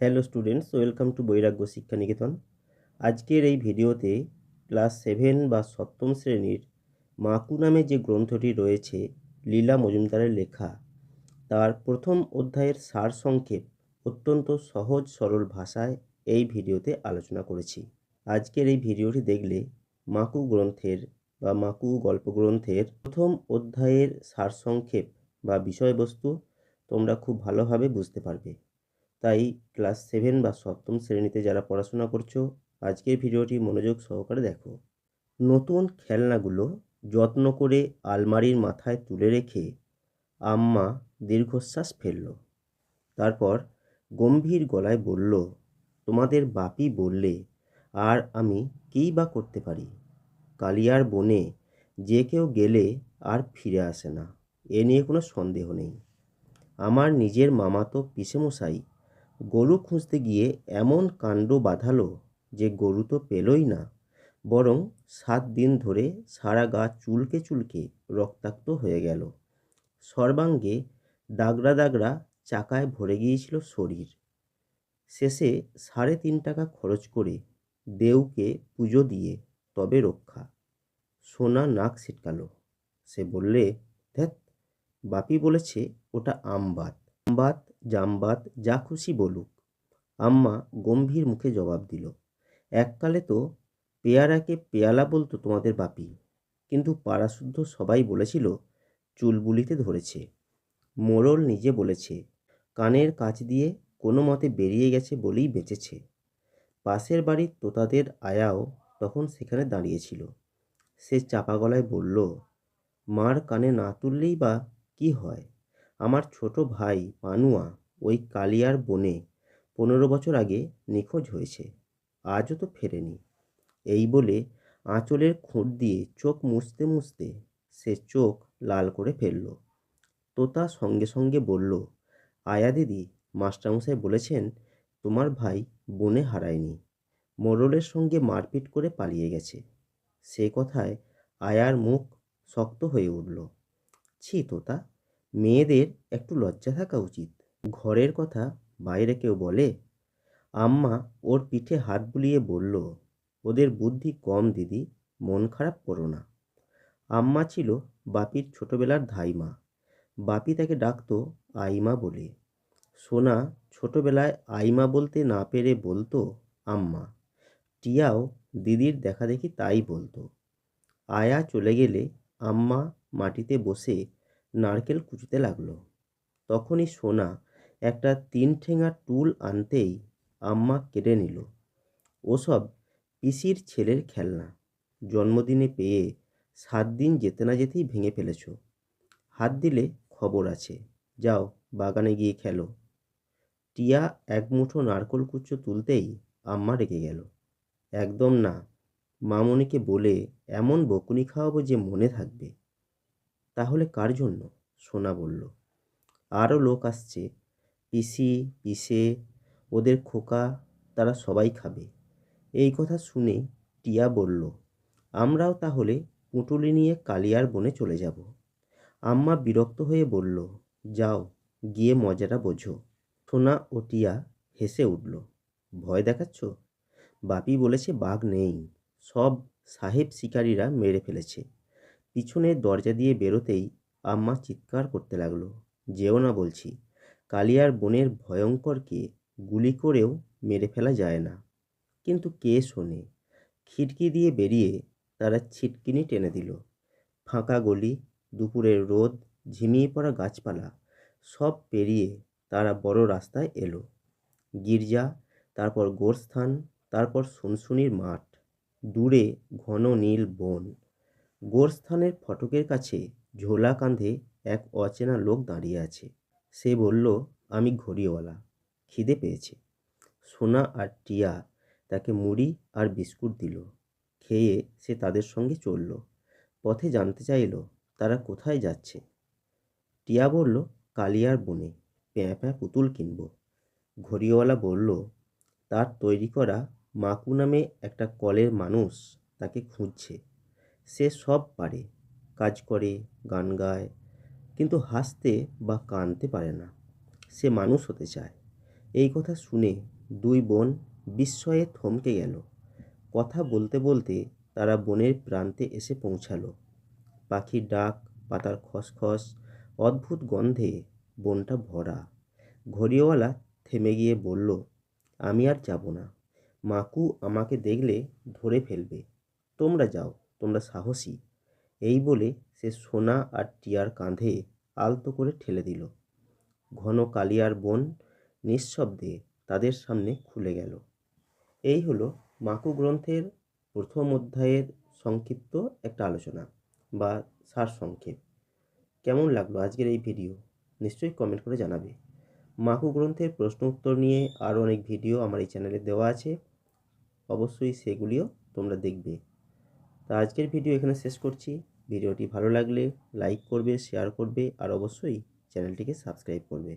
Hello students welcome to বৈরাগ্য শিক্ষা নিকেতন আজকের এই ভিডিওতে ক্লাস সেভেন বা সপ্তম শ্রেণির মাকু নামে যে গ্রন্থটি রয়েছে, লীলা মজুমদারের লেখা, তার প্রথম অধ্যায়ের সার সংক্ষেপ অত্যন্ত সহজ সরল ভাষায় এই ভিডিওতে আলোচনা করেছি। আজকের এই ভিডিওটি দেখলে মাকু গ্রন্থের বা মাকু গল্প গ্রন্থের প্রথম অধ্যায়ের সারসংক্ষেপ বা বিষয়বস্তু তোমরা খুব ভালোভাবে বুঝতে পারবে। তাই ক্লাস সেভেন বা সপ্তম শ্রেণীতে যারা পড়াশোনা করছ, আজকের ভিডিওটি মনোযোগ সহকারে দেখো। নতুন খেলনাগুলো যত্ন করে আলমারির মাথায় তুলে রেখে আম্মা দীর্ঘশ্বাস ফেলল। তারপর গম্ভীর গলায় বলল, তোমাদের বাপি বললে আর আমি কী বা করতে পারি? কালিয়ার বনে যে কেউ গেলে আর ফিরে আসে না, এ নিয়ে কোনো সন্দেহ নেই। আমার নিজের মামাতো পিসেমশাই গরু খুঁজতে গিয়ে এমন কাণ্ড বাঁধালো যে গরু তো পেলই না, বরং সাত দিন ধরে সারা গা চুলকে চুলকে রক্তাক্ত হয়ে গেল। সর্বাঙ্গে দাগড়া দাগড়া চাকায় ভরে গিয়েছিল শরীর। শেষে সাড়ে তিন টাকা খরচ করে দেউকে পুজো দিয়ে তবে রক্ষা। সোনা নাক ছিটকালো। সে বললে ধ্যাত বাপি বলেছে ওটা আমবাত আমবাত জামবাত যা খুশি বলুক। আম্মা গম্ভীর মুখে জবাব দিল, এককালে তো পেয়ারাকে পেয়ালা বলতো তোমাদের বাপি, কিন্তু পাড়াশুদ্ধ সবাই বলেছিল, চুলবুলিতে ধরেছে। মোড়ল নিজে বলেছে, কানের কাছ দিয়ে কোনো মতে বেরিয়ে গেছে বলেই বেঁচেছে। পাশের বাড়ির তোতাদের আয়াও তখন সেখানে দাঁড়িয়েছিল। সে চাপা গলায় বলল, মার কানে না তুললেই বা কি হয়? আমার ছোট ভাই পানুয়া ওই কালিয়ার বনে পনেরো বছর আগে নিখোঁজ হয়েছে। আজও তো ফেরেনি। এই বলে আঁচলের খুঁট দিয়ে চোখ মুছতে মুছতে সে চোখ লাল করে ফেলল। তোতা সঙ্গে সঙ্গে বলল, আয়া দিদি, মাস্টারমশাই বলেছেন তোমার ভাই বনে হারায়নি। মোড়লের সঙ্গে মারপিট করে পালিয়ে গেছে। সে কথায় আয়ার মুখ শক্ত হয়ে উঠল। ছি, তোতা মেয়েদের একটু লজ্জা থাকা উচিত। ঘরের কথা বাইরে কেউ বলে? আম্মা ওর পিঠে হাত বুলিয়ে বলল, ওদের বুদ্ধি কম দিদি, মন খারাপ করো না। আম্মা ছিল বাপির ছোটবেলার ধাইমা। বাপি তাকে ডাকতো আইমা বলে। সোনা ছোটবেলায় আইমা বলতে না পেরে বলতো আম্মা। টিয়াও দিদির দেখা দেখি তাই বলতো। আয়া চলে গেলে আম্মা মাটিতে বসে নারকেল কুচুতে লাগল। তখনই সোনা একটা তিন ঠেঙা টুল আনতেই আম্মা কেটে নিল। ওসব পিসির ছেলের খেলনা। জন্মদিনে পেয়ে সাত দিন যেতে না যেতেই ভেঙে ফেলেছ। হাত দিলে খবর আছে। যাও, বাগানে গিয়ে খেলো। টিয়া এক মুঠো নারকল কুচো তুলতেই আম্মা রেগে গেল। একদম না, মামনিকে বলে এমন বকুনি খাওয়াবো যে মনে থাকবে। তাহলে কার জন্য? সোনা বলল। আরও লোক আসছে। পিসি, পিসে, ওদের খোকা, তারা সবাই খাবে। এই কথা শুনে টিয়া বলল, আমরাও তাহলে পুঁটুলি নিয়ে কালিয়ার বনে চলে যাব। আম্মা বিরক্ত হয়ে বলল, যাও, গিয়ে মজাটা বোঝো। সোনা ও টিয়া হেসে উঠল, ভয় দেখাচ্ছ? বাপি বলেছে বাঘ নেই। সব সাহেব শিকারীরা মেরে ফেলেছে। পিছনের দরজা দিয়ে বেরোতেই আম্মা চিৎকার করতে লাগল। যেও না বলছি, কালিয়ার বনের ভয়ঙ্করকে গুলি করেও মেরে ফেলা যায় না। কিন্তু কে শোনে? খিড়কি দিয়ে বেরিয়ে তারা ছিটকিনি টেনে দিল। ফাঁকা গলি, দুপুরের রোদ, ঝিমিয়ে পড়া গাছপালা, সব পেরিয়ে তারা বড় রাস্তায় এলো। গির্জা, তারপর গোরস্থান, তারপর শুনশুনির মাঠ, দূরে ঘন নীল বন। গোরস্থানের ফটকের কাছে ঝোলা কাঁধে এক অচেনা লোক দাঁড়িয়ে আছে। সে বলল, আমি ঘড়িওয়ালা। খিদে পেয়েছে। সোনা আর টিয়া তাকে মুড়ি আর বিস্কুট দিল। খেয়ে সে তাদের সঙ্গে চলল। পথে জানতে চাইল, তারা কোথায় যাচ্ছে? টিয়া বলল, কালিয়ার বনে। প্যাঁ প্যাঁ পুতুল কিনব। ঘড়িওয়ালা বলল, তার তৈরি করা মাকু নামে একটা কলের মানুষ তাকে খুঁজছে। সে সব পারে, কাজ করে, গান গায়, কিন্তু হাসতে বা কাঁদতে পারে না। সে মানুষ হতে চায়। এই কথা শুনে দুই বোন বিস্ময়ে থমকে গেল। কথা বলতে বলতে তারা বনের প্রান্তে এসে পৌঁছালো। পাখির ডাক, পাতার খসখস, অদ্ভুত গন্ধে বনটা ভরা। ঘড়িওয়ালা থেমে গিয়ে বলল, আমি আর যাব না। মাকু আমাকে দেখলে ধরে ফেলবে। তোমরা যাও। তোমরা সাহসী। এই বলে সে সোনা আর টিয়ার কাঁধে আলতো করে ঠেলে দিল। ঘন কালিয়ার বন নিঃশব্দে তাদের সামনে খুলে গেল। এই হলো মাকু গ্রন্থের প্রথম অধ্যায়ের সংক্ষিপ্ত একটা আলোচনা বা সারসংক্ষেপ কেমন লাগল আজকের এই ভিডিও? নিশ্চয়ই কমেন্ট করে জানাবে। মাকু গ্রন্থের প্রশ্ন উত্তর নিয়ে আরও অনেক ভিডিও আমার এই চ্যানেলে দেওয়া আছে। অবশ্যই সেগুলিও তোমরা দেখবে। তা আজকের ভিডিও এখানে শেষ করছি। ভিডিওটি ভালো লাগলে লাইক করবে শেয়ার করবে, আর অবশ্যই চ্যানেলটিকে সাবস্ক্রাইব করবে।